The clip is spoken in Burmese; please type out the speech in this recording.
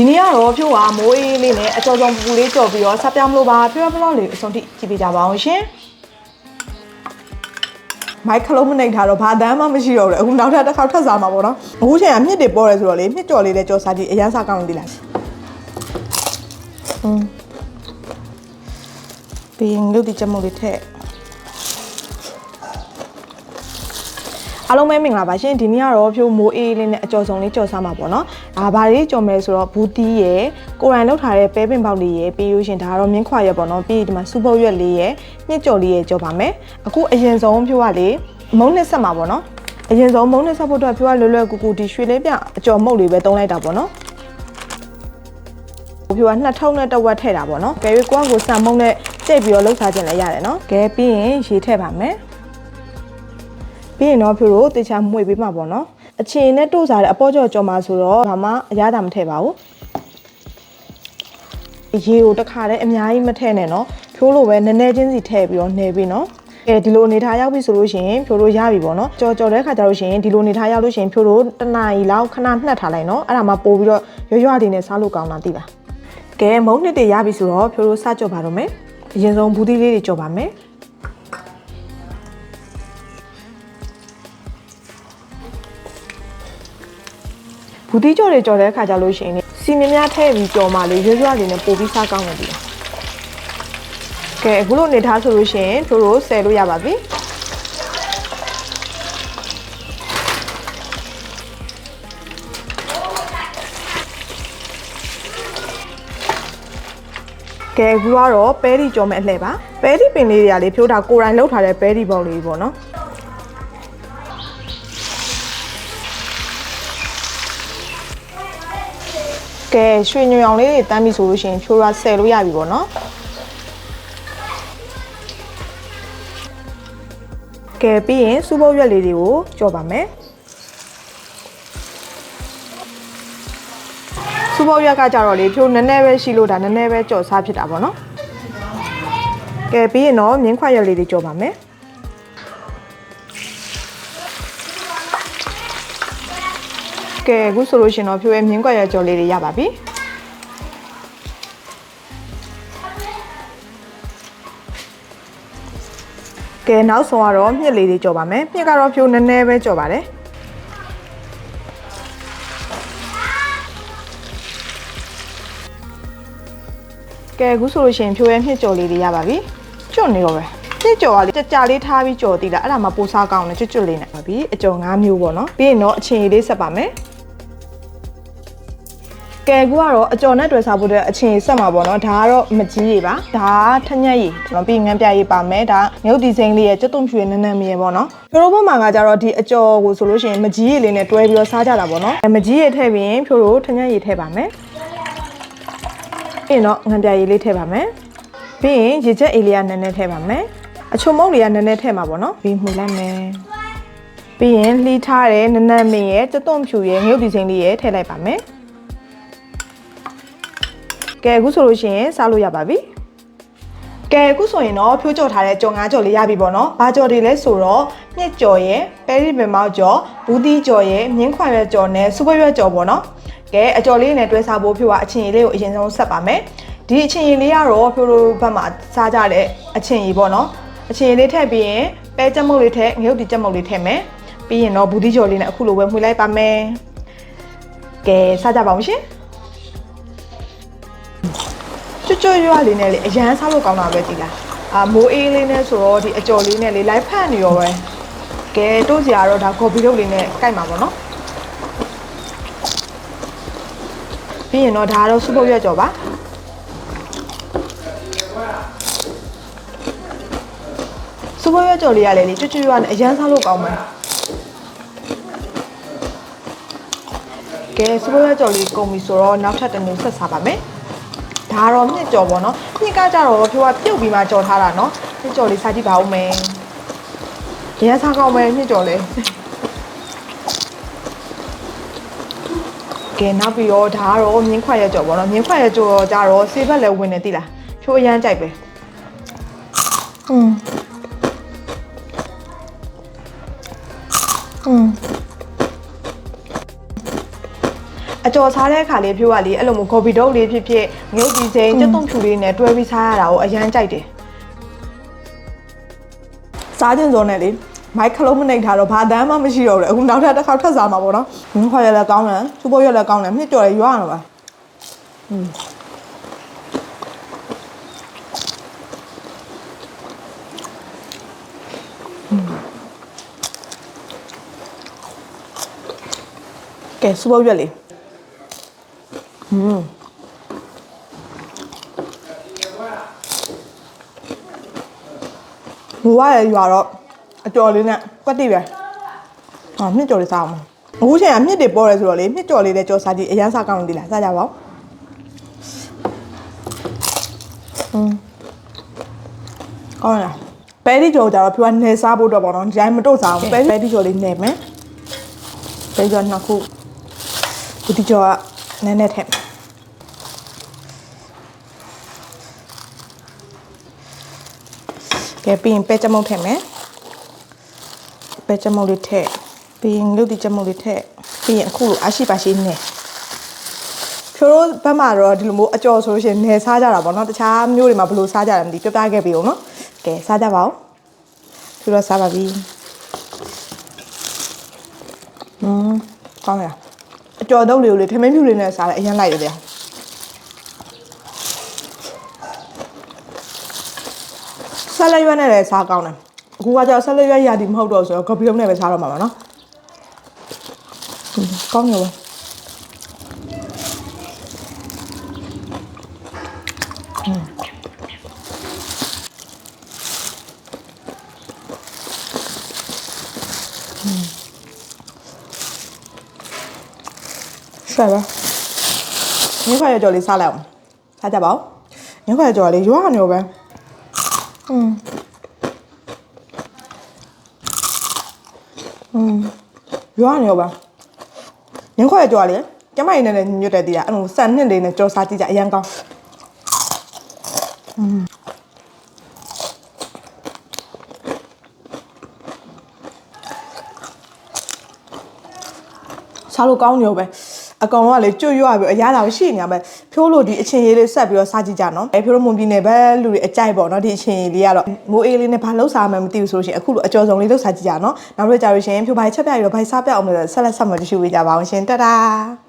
ဒီနေ့ကတော့ဖြိုးကမိုးအေးလေးနဲ့အကျော်စုံပူပူလေးကြော်ပြီးတော့ဆက်ပြောင်းလို့ပါဖြိုးရဘလော့လေးအဆုံးထိကြည့်ပေးကြပါအောင်ရှင်မိုက်ခလုံးမနှိပ်ထားတော့ဘာတမ်းမှမရှိတော့ဘူးလေအခုနောက်ထပ်တစ်ခါထပ်စားမှာပေါ့နော်အခုချိန်ကမြစ်တွေပေါ်တယ်ဆိုတော့လေမြစ်ကြော်လေးလည်းကြော်စားကြည့်အရန်စားကောင်းတယ်လားอืมပြီးရင်လုတ်ဒီချက်မုတ်လေးထည့် အားလုံးပဲမင်္ဂလာပါရှင်ဒီနေ့ကတော့ဖြိုးမိုးအေးလေးနဲ့အကျော်စုံလေးကြော်စားမှာပေါ့နော်ဒါဘာလေးကြော်မယ်ဆိုတော့ဘူးတီးရယ်ကိုရန်လောက်ထားတဲ့ပဲပင်ပေါက်လေးရယ်ပြီးလို့ရှင်ဒါကတော့မြင်းခွာရယ်ပေါ့နော်ပြီးဒီမှာစူပုတ်ရွက်လေးရယ်ညှစ်ကြော်လေးရယ်ကြော်ပါမယ်အခုအရင်ဆုံးဖြိုးကလေမုံနဲ့ဆက်မှာပေါ့နော်အရင်ဆုံးမုံနဲ့ဆက်ဖို့အတွက်ဖြိုးကလွယ်လွယ်ကူကူဒီရွှေလေးပြအကျော်မုတ်လေးပဲတုံးလိုက်တာပေါ့နော်ဖြိုးကနှစ်ထုံးနဲ့တစ်ဝက်ထည့်တာပေါ့နော်ကဲ၍ကိုကကိုစံမုံနဲ့ကြိတ်ပြီးတော့လှုပ်ထားခြင်းလည်းရတယ်နော်ကဲပြီးရင်ရေထည့်ပါမယ် ပြီးရင်တော့ဖြိုတို့တေချာမှွေပေးမှာပေါ့နော်အချင်းနဲ့တို့စားတဲ့အပေါ်ကြော်ကြော်မှာဆိုတော့ဘာမှအရသာမထည့်ပါဘူးရေကိုတစ်ခါတည်းအများကြီးမထည့်နဲ့နော်ဖြိုးလိုပဲနည်းနည်းချင်းစီထည့်ပြီးတော့နှဲပြီးနော်အဲဒီလိုအနေထားရောက်ပြီဆိုလို့ရှိရင်ဖြိုးတို့ရပြီပေါ့နော်ကြော်ကြော်တဲ့ခါကျလို့ရှိရင်ဒီလိုအနေထားရောက်လို့ရှိရင်ဖြိုးတို့တစ်နာရီလောက်ခဏနှက်ထားလိုက်နော်အဲ့ဒါမှပို့ပြီးတော့ရွရွလေးနဲ့စားလို့ကောင်းတာသိလားကဲမုံနှစ်တွေရပြီဆိုတော့ဖြိုးတို့စကြော်ပါတော့မယ်အရင်ဆုံးဘူးသီးလေးတွေကြော်ပါမယ် ဘူးတီးကြော်တွေကြော်တဲ့အခါကျလို့ရှိရင်စီမြများထည့်ပြီးကြော်မှလေရွရွလေးနဲ့ပို့ပြီးစားကောင်းတယ်ဒီကဲအခုလိုနေထားဆိုလို့ရှိရင်တို့တို့ဆယ်လို့ရပါပြီကဲအခုကတော့ပဲဒီကြော်မဲ့အလှည့်ပါပဲဒီပင်လေးတွေကလေဖြိုးတာကိုယ်တိုင်လှုပ်ထားတဲ့ပဲဒီပေါက်လေးပေါ့နော် ကဲရွှေညွေအောင်လေးတွေတမ်းပြီဆိုလို့ရှိရင်ဖြိုးရဆယ်လို့ရပြီပေါ့နော်ကဲပြီးရင်စူပုတ်ရွက်လေးတွေကိုကြော်ပါမယ်စူပုတ်ရွက်ကကြတော့လေဖြိုးနည်းနည်းပဲရှိလို့ဒါနည်းနည်းပဲကြော်စားဖြစ်တာပေါ့နော်ကဲပြီးရင်တော့မြင်းခွက်ရွက်လေးတွေကြော်ပါမယ် ကဲအခုဆိုလို့ရှိရင်တော့ဖြိုးရဲ့မြင်းခွက်ရွက်ကြော်လေးတွေရပါပြီကဲနောက်ဆုံးကတော့မြစ်လေးတွေကြော်ပါမယ်မြစ်ကတော့ဖြိုးနည်းနည်းပဲကြော်ပါတယ်ကဲအခုဆိုလို့ရှိရင်ဖြိုးရဲ့မြစ်ကြော်လေးတွေရပါပြီကျွတ်နေတော့ပဲမြစ်ကြော်ကလေကြကြလေးထားပြီးကြော်တည်တာအဲ့ဒါမှပိုစားကောင်းတယ်ကျွတ်ကျွတ်လေးနဲ့ပါပြီအကြော်၅မျိုးပေါ့နော်ပြီးရင်တော့အချင်းလေးဆက်ပါမယ် ကဲကူကတော့အကြော်နဲ့တွေ့စားဖို့အတွက်အချင်းဆက်မှာပေါ့နော်ဒါကတော့မကြီးရေပါဒါကထညက်ရေကျွန်တော်ပြီးငန်းပြရေပါမယ်ဒါငုတ်ဒီဇိန်လေးရဲ့ကျွတ်တုံဖြူရဲ့နန်းနန်းမြေပေါ့နော်ဖြိုးတို့ဘုံမှာကကြတော့ဒီအကြော်ကိုဆိုလို့ရှိရင်မကြီးရေလေးနဲ့တွဲပြီးတော့စားကြတာပေါ့နော်အဲမကြီးရေထည့်ပြီးရင်ဖြိုးတို့ထညက်ရေထည့်ပါမယ်ပြီးရင်တော့ငန်းပြရေလေးထည့်ပါမယ်ပြီးရင်ရေချက်အေးလေးကနည်းနည်းထည့်ပါမယ်အချုံမုတ်လေးကနည်းနည်းထည့်မှာပေါ့နော်ပြီးမှုလိုက်မယ်ပြီးရင်လှီးထားတဲ့နန်းနန်းမင်းရဲ့ကျွတ်တုံဖြူရဲ့ငုတ်ဒီဇိန်လေးရဲ့ထည့်လိုက်ပါမယ် ကဲအခုဆိုလို့ရှိရင်စားလို့ရပါပြီကဲအခုဆိုရင်တော့ဖြိုးကြော်ထားတဲ့ကြော်ငါးကြော်လေးရပြီပေါ့နော်။ဘာကြော်တွေလဲဆိုတော့မြစ်ကြော်ရဲ့ပဲရီပင်မောက်ကြော်ဘူးတီးကြော်ရဲ့မြင်းခွာရွက်ကြော်နဲ့စူပရွက်ကြော်ပေါ့နော်။ကဲအကြော်လေးနဲ့တွဲစားဖို့ဖြိုးကအချင်းရည်လေးကိုအရင်ဆုံးဆက်ပါမယ်။ဒီအချင်းရည်လေးကတော့ဖြိုးတို့ဘက်မှာစားကြတဲ့အချင်းရည်ပေါ့နော်။အချင်းရည်လေးထည့်ပြီးရင်ပဲကြက်မုတ်လေးထည့်ငရုတ်တီကြက်မုတ်လေးထည့်မယ်။ပြီးရင်တော့ဘူးတီးကြော်လေးနဲ့အခုလိုပဲမှွေလိုက်ပါမယ်။ကဲစားကြပါဦးရှင်။ ကျွတ်ကျွတ်ရွာလေးနဲ့လေအရန်စားလို့ကောင်းတာပဲဒီလားအာမိုးအေးလေးနဲ့ဆိုတော့ဒီအကြော်လေးနဲ့လေလိုက်ဖတ်နေရောပဲကဲတို့စီကတော့ဒါကော်ဖီလုပ်လေးနဲ့ကြိုက်မှာပေါ့နော်ပြီးရင်တော့ဒါကတော့စူပုတ်ရွက်ကြော်ပါစူပုတ်ရွက်ကြော်လေးကလည်းလေကျွတ်ကျွတ်ရွာနဲ့အရန်စားလို့ကောင်းမယ်ကဲစူပုတ်ရွက်ကြော်လေးကုန်ပြီဆိုတော့နောက်ထပ်တစ်မျိုးဆက်စားပါမယ် ဒါကတော့မြင့်ကြော်ပေါ့နော်မြင့်ကကြတော့ဖြိုးကပြုတ်ပြီးမှကြော်ထားတာနော်မြင့်ကြော်လေးစားကြည့်ပါဦးမယ်ရမ်းစားကောင်းမယ်မြင့်ကြော်လေးကဲနောက်ပြီးတော့ဒါကတော့မြင်းခွက်ရကြော်ပေါ့နော်မြင်းခွက်ရကြော်ကြတော့ဆေးဘက်လည်းဝင်နေတိလားဖြိုးအရမ်းကြိုက်ပဲอืม အကျော်စားတဲ့အခါလေးဖြိုးကလေအဲ့လိုမျိုးဂေါ်ဘီဒုတ်လေးဖြစ်ဖြစ်ငုတ်ဒီစိန်ကျက်သွန်ဖြူလေးနဲ့တွဲပြီးစားရတာကိုအရန်ကြိုက်တယ်စားခြင်းစုံနဲ့လေမိုက်ခလုံးမနှိပ်ထားတော့ဘာတမ်းမှမရှိတော့ဘူးလေအခုနောက်ထပ်တစ်ခါထပ်စားမှာပေါ့နော်ငင်းခွာရလည်းကောင်းတယ်စူပေါ်ရလည်းကောင်းတယ်မြစ်ကြော်ရရွာရတော့ပါကဲစူပေါ်ရက်လေး 嗯。ဘူဝရဲ့ရွာတော့အကျော်လေးနဲ့ကွက်တိပဲ။ဟာမြစ်ကျော်လေးစားအောင်။အခုချိန်ကမြစ်တွေပေါ်ရဲဆိုတော့လေမြစ်ကျော်လေးနဲ့ကြော်စားကြည့်အရန်စားကောင်းလို့ဒီလားစားကြပါဦး။ဟွန်း။ကောင်းလား။ပဲဒီကျော်ကြတော့ဖြူကနယ်စားဖို့တော့ပေါ့နော်။ဒီတိုင်းမတုတ်စားဘူး။ပဲပဲဒီကျော်လေးနယ်မယ်။ပဲကျော်နှစ်ခု။ဒီကျော်ကနည်းနည်းထည့် ကဲပြီးရင်ပဲကြမုတ်ထည့်မယ်ပဲကြမုတ်လေးထည့်ပြီးရင်လုတ်ဒီကြမုတ်လေးထည့်ပြီးရင်အခုလိုအရှိပါရှိနေဖြိုးတို့ဘက်မှာတော့ဒီလိုမျိုးအကြော်ဆိုလို့ရှိရင်နေစားကြတာပေါ့နော်တခြားမျိုးတွေမှာဘယ်လိုစားကြတယ်မသိပြပြခဲ့ပြီအောင်နော်ကဲစားကြပါဦးဖြိုးတော့စားပါပြီอืมကောင်းရအကြော်တော့လေးကိုလေထမင်းဖြူလေးနဲ့စားလိုက်အရင်လိုက်ရတယ် ဆက်လက်ရွက်နဲ့လည်းစားကောင်းတယ်အခုကကျတော့ဆက်လက်ရွက်ရာဒီမဟုတ်တော့ဆိုတော့ဂပီယုံနဲ့ပဲစားတော့မှာပါနော်อืมကောင်းရောပဲဆွဲပါညခွာရကြော်လေးစားလိုက်အောင်စားကြပါဦးညခွာရကြော်လေးရွာနေရောပဲ อืมอืมရွာနေရောပါညခွာရကြော်လေးကျမရင်းနဲ့ညွတ်တဲ့တီးတာအဲ့လိုဆန်နှစ်လေးနဲ့ကြော်စားကြည့်ကြအရင်ကောင်းစားလို့ကောင်းနေရောပဲ အကောင်လုံးကလေကျွတ်ရွပြီးအရသာကိုရှိနေရပဲဖြိုးလို့ဒီအချင်းရေးလေးဆက်ပြီးတော့စားကြည့်ကြနော်အဲဖြိုးလို့မွန်ပြည်နယ်ပဲလူတွေအကြိုက်ပေါ့နော်ဒီအချင်းရေးလေးကတော့မိုးအေးလေးနဲ့ဘာလို့စားမှန်းမသိဘူးဆိုလို့ရှိရင်အခုလိုအကျော်စုံလေးလောက်စားကြည့်ကြနော်နောက်တော့ကြာလို့ရှိရင်ဖြိုးပိုင်းချက်ပြပြီးတော့ဘိုင်စားပြအောင်လို့ဆက်လက်ဆက်မကြည့်ရှုပေးကြပါအောင်ရှင်တတား